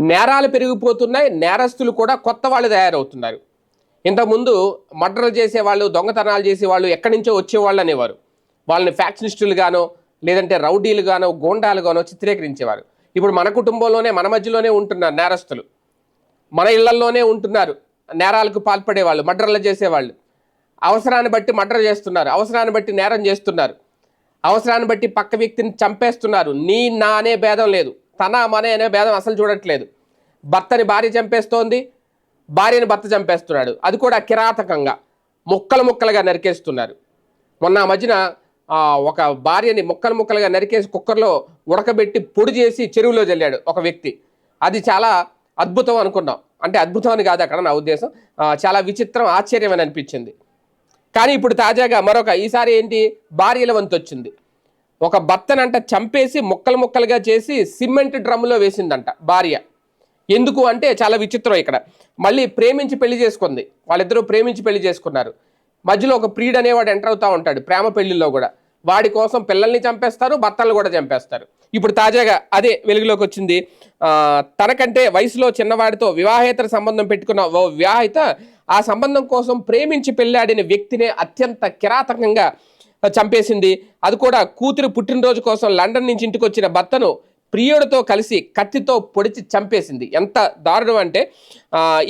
నేరాలు పెరిగిపోతున్నాయి నేరస్తులు కూడా కొత్త వాళ్ళు తయారవుతున్నారు. ఇంతకుముందు మర్డర్లు చేసేవాళ్ళు దొంగతనాలు చేసేవాళ్ళు ఎక్కడి నుంచో వచ్చేవాళ్ళు అనేవారు. వాళ్ళని ఫ్యాక్షనిస్టులు గానో లేదంటే రౌడీలు గానో గోండాలు గానో చిత్రీకరించేవారు. ఇప్పుడు మన కుటుంబంలోనే మన మధ్యలోనే ఉంటున్నారు నేరస్తులు. మన ఇళ్ళల్లోనే ఉంటున్నారు నేరాలకు పాల్పడేవాళ్ళు మర్డర్లు చేసేవాళ్ళు. అవసరాన్ని బట్టి మర్డర్ చేస్తున్నారు అవసరాన్ని బట్టి నేరం చేస్తున్నారు. అవసరాన్ని బట్టి పక్క వ్యక్తిని చంపేస్తున్నారు. నీ నా అనే భేదం లేదు. తన మనే అనే భేదం అసలు చూడట్లేదు. భర్తని భార్య చంపేస్తోంది భార్యని భర్త చంపేస్తున్నాడు. అది కూడా కిరాతకంగా ముక్కలు ముక్కలుగా నరికేస్తున్నారు. మొన్న మధ్యన ఒక భార్యని ముక్కలు ముక్కలుగా నరికేసి కుక్కర్లో ఉడకబెట్టి పొడి చేసి చెరువులో జల్లాడు ఒక వ్యక్తి. అది చాలా అద్భుతం అనుకున్నాం. అంటే అద్భుతం అని కాదు అక్కడ నా ఉద్దేశం. చాలా విచిత్రం ఆశ్చర్యం అని అనిపించింది. కానీ ఇప్పుడు తాజాగా మరొక ఈసారి ఏంటి? భార్యల వంతు వచ్చింది ఒక భర్తనంట చంపేసి ముక్కలు ముక్కలుగా చేసి సిమెంట్ డ్రమ్ములో వేసిందంట భార్య. ఎందుకు అంటే చాలా విచిత్రం ఇక్కడ. మళ్ళీ ప్రేమించి పెళ్ళి చేసుకుంది. వాళ్ళిద్దరూ ప్రేమించి పెళ్ళి చేసుకున్నారు. మధ్యలో ఒక ప్రీడ్ అనేవాడు ఎంటర్ అవుతూ ఉంటాడు ప్రేమ పెళ్ళిలో కూడా. వాడి కోసం పిల్లల్ని చంపేస్తారు భర్తలను కూడా చంపేస్తారు. ఇప్పుడు తాజాగా అదే వెలుగులోకి వచ్చింది. తనకంటే వయసులో చిన్నవాడితో వివాహేతర సంబంధం పెట్టుకున్న ఓ వివాహిత ఆ సంబంధం కోసం ప్రేమించి పెళ్ళాడిన వ్యక్తినే అత్యంత కిరాతకంగా చంపేసింది. అది కూడా కూతురు పుట్టినరోజు కోసం లండన్ నుంచి ఇంటికి వచ్చిన భర్తను ప్రియుడితో కలిసి కత్తితో పొడిచి చంపేసింది. ఎంత దారుణం అంటే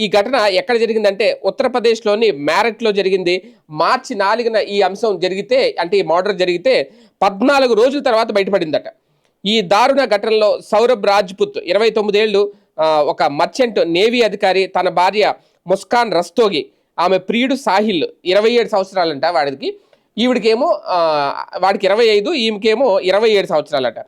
ఈ ఘటన ఎక్కడ జరిగిందంటే ఉత్తరప్రదేశ్లోని మ్యారట్లో జరిగింది. మార్చి నాలుగున ఈ అంశం జరిగితే అంటే ఈ మర్డర్ జరిగితే పద్నాలుగు రోజుల తర్వాత బయటపడిందట. ఈ దారుణ ఘటనలో సౌరభ్ రాజ్పుత్ ఇరవై తొమ్మిదేళ్ళు ఒక మర్చెంట్ నేవీ అధికారి తన భార్య ముస్కాన్ రస్తోగి ఆమె ప్రియుడు సాహిల్ ఇరవై ఏడు సంవత్సరాలంట వాడికి. ఈవిడికేమో వాడికి ఇరవై ఐదు ఈమెకేమో ఇరవై ఏడు సంవత్సరాలట.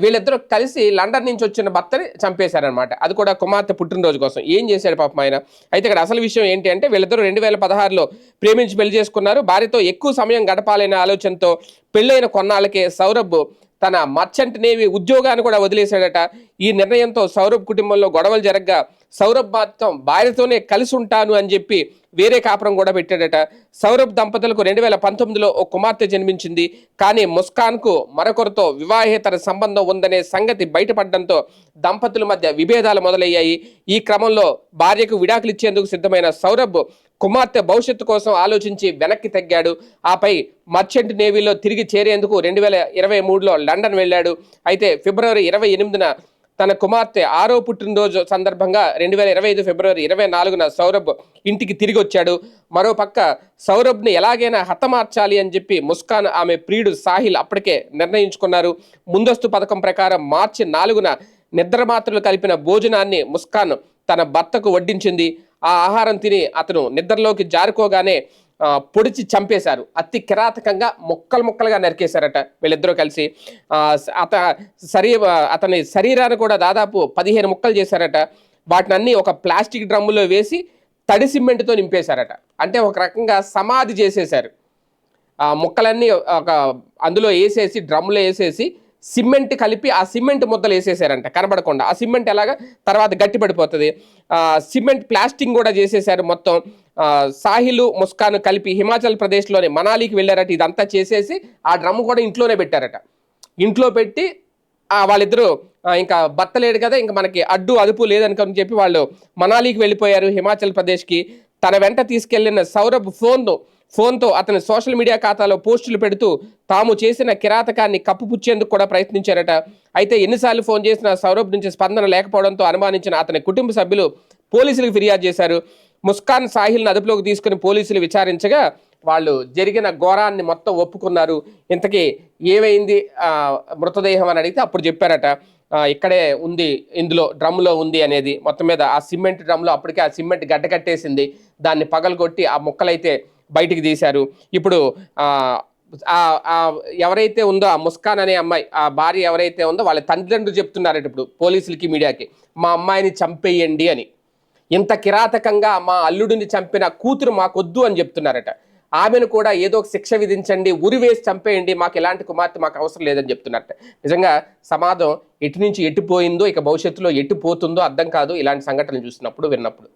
వీళ్ళిద్దరూ కలిసి లండన్ నుంచి వచ్చిన భర్తని చంపేశారనమాట అది కూడా కుమార్తె పుట్టినరోజు కోసం. ఏం చేశాడు పాపం ఆయన? అయితే ఇక్కడ అసలు విషయం ఏంటి అంటే వీళ్ళిద్దరూ రెండు వేల పదహారులో ప్రేమించి పెళ్ళి చేసుకున్నారు. భార్యతో ఎక్కువ సమయం గడపాలనే ఆలోచనతో పెళ్ళైన కొన్నాళ్ళకే సౌరభ్ తన మర్చెంట్ నేవీ ఉద్యోగాన్ని కూడా వదిలేశాడట. ఈ నిర్ణయంతో సౌరభ్ కుటుంబంలో గొడవలు జరగగా సౌరభ్ మాత్రం భార్యతోనే కలిసి ఉంటాను అని చెప్పి వేరే కాపురం కూడా పెట్టాడట. సౌరభ్ దంపతులకు రెండు వేల పంతొమ్మిదిలో ఓ కుమార్తె జన్మించింది. కానీ ముస్కాన్కు మరొకరితో వివాహేతర సంబంధం ఉందనే సంగతి బయటపడడంతో దంపతుల మధ్య విభేదాలు మొదలయ్యాయి. ఈ క్రమంలో భార్యకు విడాకులు ఇచ్చేందుకు సిద్ధమైన సౌరభ్ కుమార్తె భవిష్యత్తు కోసం ఆలోచించి వెనక్కి తగ్గాడు. ఆపై మర్చెంట్ నేవీలో తిరిగి చేరేందుకు రెండు వేల ఇరవై మూడులో లండన్ వెళ్ళాడు. అయితే ఫిబ్రవరి ఇరవై ఎనిమిదిన తన కుమార్తె ఆరో పుట్టినరోజు సందర్భంగా రెండు వేల ఇరవై ఐదు ఫిబ్రవరి ఇరవై నాలుగున సౌరభ్ ఇంటికి తిరిగి వచ్చాడు మరోపక్క సౌరభ్ని ఎలాగైనా హతమార్చాలి అని చెప్పి ముస్కాన్ ఆమె ప్రియుడు సాహిల్ అప్పటికే నిర్ణయించుకున్నారు. ముందస్తు పథకం ప్రకారం మార్చి నాలుగున నిద్ర మాత్రలు కలిపిన భోజనాన్ని ముస్కాన్ తన భర్తకు వడ్డించింది. ఆ ఆహారం తిని అతను నిద్రలోకి జారుకోగానే పొడిచి చంపేశారు. అతి కిరాతకంగా ముక్కలు ముక్కలుగా నరికేశారట వీళ్ళిద్దరూ కలిసి. అత శరీ అతని శరీరాన్ని కూడా దాదాపు పదిహేను ముక్కలు చేశారట. వాటిని అన్ని ఒక ప్లాస్టిక్ డ్రమ్ములో వేసి తడి సిమెంట్తో నింపేశారట. అంటే ఒక రకంగా సమాధి చేసేశారు. ఆ ముక్కలన్నీ ఒక అందులో వేసేసి డ్రమ్లో వేసేసి సిమెంట్ కలిపి ఆ సిమెంట్ ముద్దలు వేసేసారంట కనబడకుండా. ఆ సిమెంట్ ఎలాగ? తర్వాత గట్టిపడిపోతుంది. సిమెంట్ ప్లాస్టింగ్ కూడా చేసేసారు మొత్తం. సాహిలు ముస్కాన్ కలిపి హిమాచల్ ప్రదేశ్లోని మనాలికి వెళ్ళారట. ఇదంతా చేసేసి ఆ డ్రమ్ కూడా ఇంట్లోనే పెట్టారట. ఇంట్లో పెట్టి వాళ్ళిద్దరూ ఇంకా భర్త లేడు కదా ఇంకా మనకి అడ్డు అదుపు లేదనుకొని చెప్పి వాళ్ళు మనాలికి వెళ్ళిపోయారు హిమాచల్ ప్రదేశ్కి. తన వెంట తీసుకెళ్ళిన సౌరభ్ ఫోన్తో ఫోన్తో అతని సోషల్ మీడియా ఖాతాలో పోస్టులు పెడుతూ తాము చేసిన కిరాతకాన్ని కప్పుపుచ్చేందుకు కూడా ప్రయత్నించారట. అయితే ఎన్నిసార్లు ఫోన్ చేసినా సౌరభ్ నుంచి స్పందన లేకపోవడంతో అనుమానించిన అతని కుటుంబ సభ్యులు పోలీసులకు ఫిర్యాదు చేశారు. ముస్కాన్ సాహిల్ని అదుపులోకి తీసుకుని పోలీసులు విచారించగా వాళ్ళు జరిగిన ఘోరాన్ని మొత్తం ఒప్పుకున్నారు. ఇంతకీ ఏమైంది? మృతదేహం అని అడిగితే అప్పుడు చెప్పారట. ఇక్కడే ఉంది ఇందులో డ్రమ్లో ఉంది అనేది. మొత్తం మీద ఆ సిమెంట్ డ్రమ్లో అప్పటికే ఆ సిమెంట్ గడ్డ కట్టేసింది. దాన్ని పగలగొట్టి ఆ ముక్కలైతే బయటికి తీశారు. ఇప్పుడు ఎవరైతే ఉందో ఆ ముస్కాన్ అనే అమ్మాయి ఆ భార్య ఎవరైతే ఉందో వాళ్ళ తల్లిదండ్రులు చెప్తున్నారట ఇప్పుడు పోలీసులకి మీడియాకి మా అమ్మాయిని చంపేయండి అని. ఇంత కిరాతకంగా మా అల్లుడిని చంపిన కూతురు మాకొద్దు అని చెప్తున్నారట. ఆమెను కూడా ఏదో ఒక శిక్ష విధించండి ఉరి వేసి చంపేయండి మాకు ఎలాంటి కుమార్తె మాకు అవసరం లేదని చెప్తున్నారట. నిజంగా సమాజం ఎటు నుంచి ఎటు పోయిందో ఇక భవిష్యత్తులో ఎటు పోతుందో అర్థం కాదు ఇలాంటి సంఘటనలు చూసినప్పుడు విన్నప్పుడు.